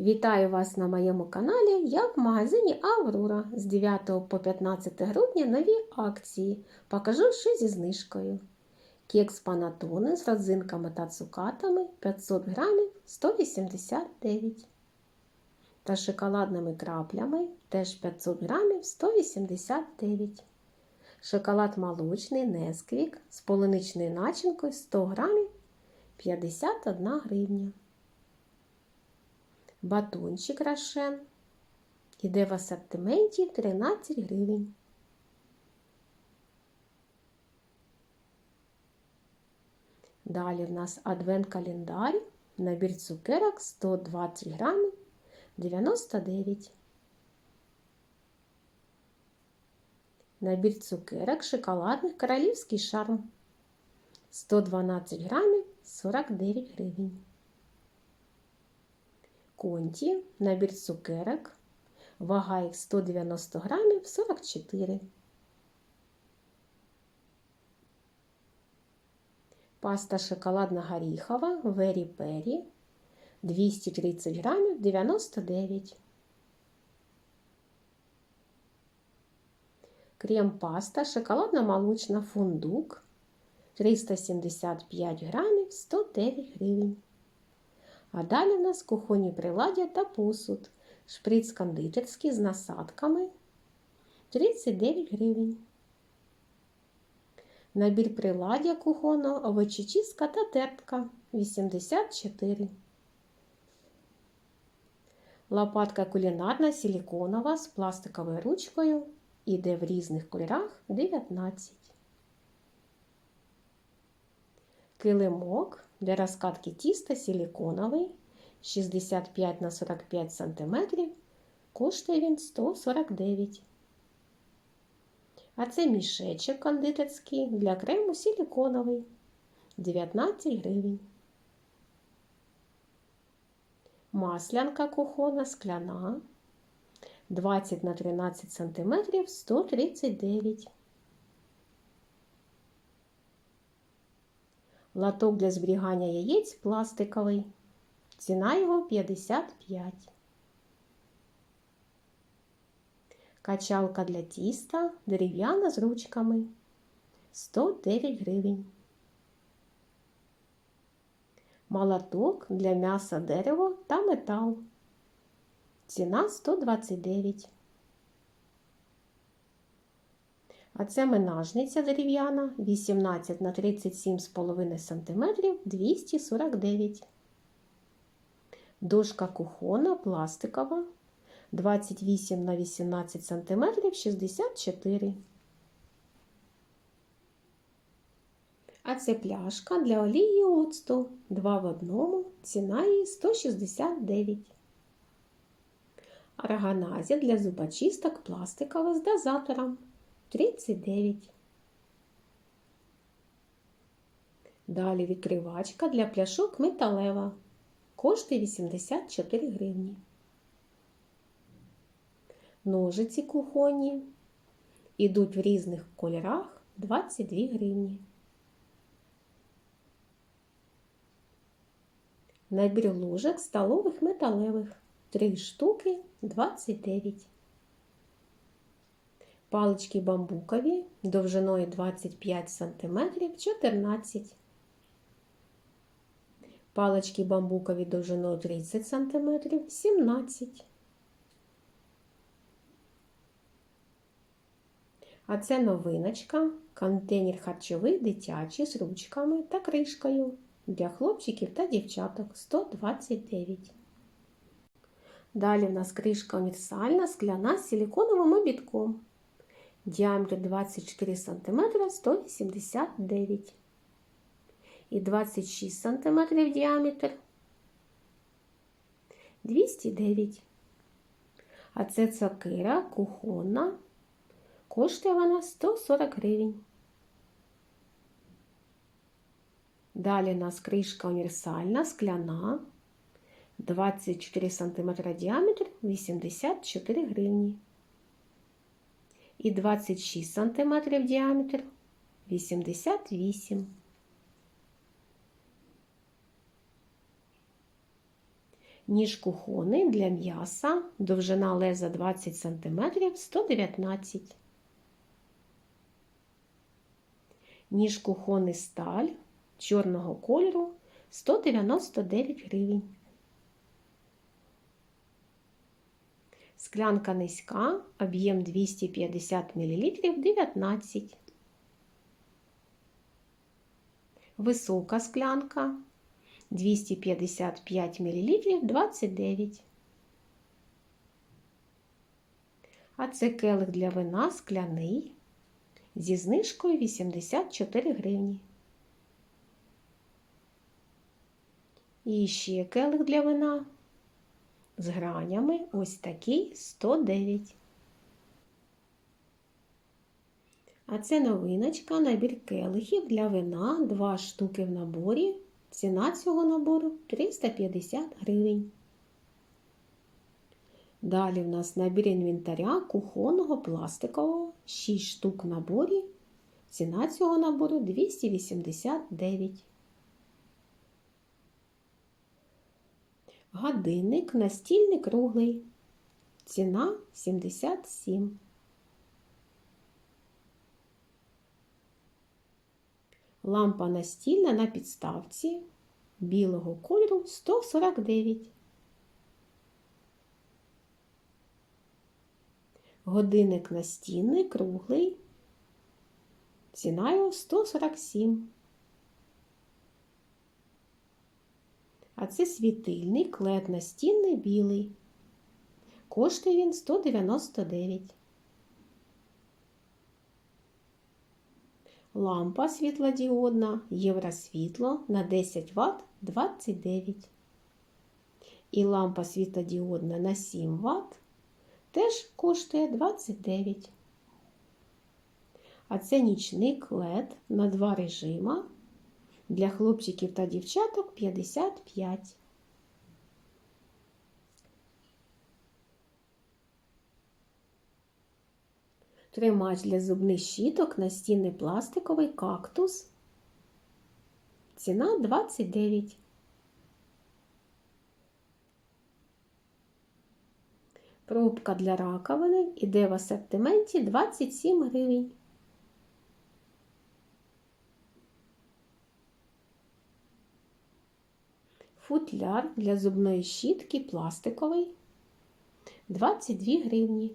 Вітаю вас на моєму каналі. Я в магазині Аврора з 9 по 15 грудня нові акції. Покажу, що зі знижкою. Кекс панатони з родзинками та цукатами 500 грамів 189. Та шоколадними краплями теж 500 грамів 189. Шоколад молочний Несквік з полуничною начинкою 100 грамів 51 гривня. Батончик Рошен. Іде в асортименті 13 гривень. Далі в нас адвент-календар, набір цукерок 120 грамів 99. Набір цукерок шоколадних королівський шарм 112 грамів 49 гривень. Конті, набір цукерок, вага їх 190 грамів 44. Паста шоколадна горіхова Вері Пері 230 грамів 99. Крем-паста шоколадно-молочна фундук 375 грамів 109 гривень. А далі в нас кухонні приладдя та посуд. Шприц кондитерський з насадками 39 гривень. Набір приладдя кухонного, овочечистка та тертка 84. Лопатка кулінарна силіконова з пластиковою ручкою. Іде в різних кольорах 19. Килимок для розкатки тіста силіконовий 65 на 45 см. Коштує він 149. А це мішечок кондитерський для крему силіконовий 19 гривень. Маслянка кухона скляна 20 на 13 см 139. Латок для зберігання яєць пластиковий. Ціна його 55. Качалка для тіста дерев'яна з ручками 109 гривень. Молоток для м'яса дерево та метал. Ціна 129. А це менажниця дерев'яна 18 на 37,5 см 249. Дошка кухона пластикова 28 на 18 см 64. А це пляшка для олії оцту 2 в одному. Ціна її 169. Органазія для зубочисток пластикова з дозатором 39. Далі відкривачка для пляшок металева. Коштує 84 гривні. Ножиці кухонні. Ідуть в різних кольорах 22 гривні. Набір ложок столових металевих 3 штуки 29. Палички бамбукові довжиною 25 см 14. Палички бамбукові довжиною 30 см 17. А це новиночка, контейнер харчовий дитячий з ручками та кришкою для хлопчиків та дівчаток 129. Далі в нас кришка універсальна скляна з силиконовим обідком. Діаметр 24 см 189 і 26 см діаметр 209. А це цукера кухонна. Коштує вона 140 гривень. Далі у нас кришка універсальна, скляна, 24 см діаметр, 84 гривні. І 26 см діаметр, 88. Ніж кухонний для м'яса, довжина леза 20 см 119 Ніж кухонний сталь чорного кольору 199 гривень. Склянка низька, об'єм 250 мл 19. Висока склянка 255 мл 29. А це келих для вина скляний зі знижкою 84 гривні. І ще келих для вина з гранями ось такий 109. А це новиночка, набір келихів для вина, 2 штуки в наборі. Ціна цього набору 350 гривень. Далі в нас набір інвентаря кухонного пластикового 6 штук в наборі. Ціна цього набору 289. Годинник настільний круглий. Ціна 77. Лампа настільна на підставці білого кольору 149. Годинник настінний круглий. Ціна його 147. А це світильник лед настінний білий. Коштує він 199. Лампа світлодіодна євросвітло на 10 Вт 29. І лампа світлодіодна на 7 Вт теж коштує 29. А це нічник LED на два режима. Для хлопчиків та дівчаток 55. Тримач для зубних щіток настінний пластиковий кактус. Ціна 29. Пробка для раковини іде в асортименті 27 гривень. Футляр для зубної щітки пластиковий 22 гривні.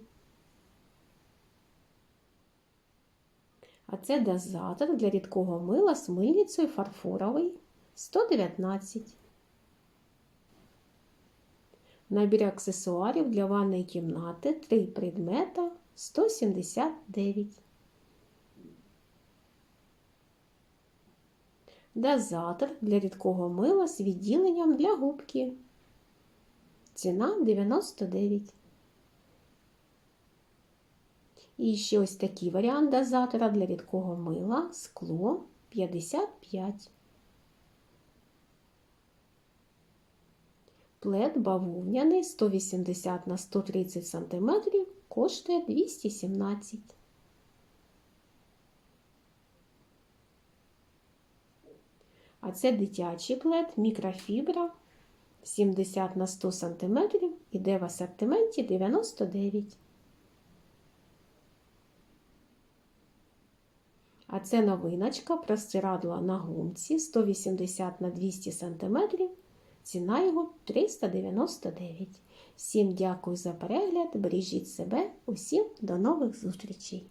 А це дозатор для рідкого мила з мильницею фарфоровий 119. Набір аксесуарів для ванної кімнати 3 предмета 179. Дозатор для рідкого мила з відділенням для губки. Ціна 99. І ще ось такий варіант дозатора для рідкого мила скло 55. Плед бавовняний 180 на 130 см коштує 217. А це дитячий плед мікрофібра 70 на 100 см іде в асортименті 99. А це новиночка простирадла на гумці 180 на 200 см. Ціна його 399. Всім дякую за перегляд. Бережіть себе, усім до нових зустрічей!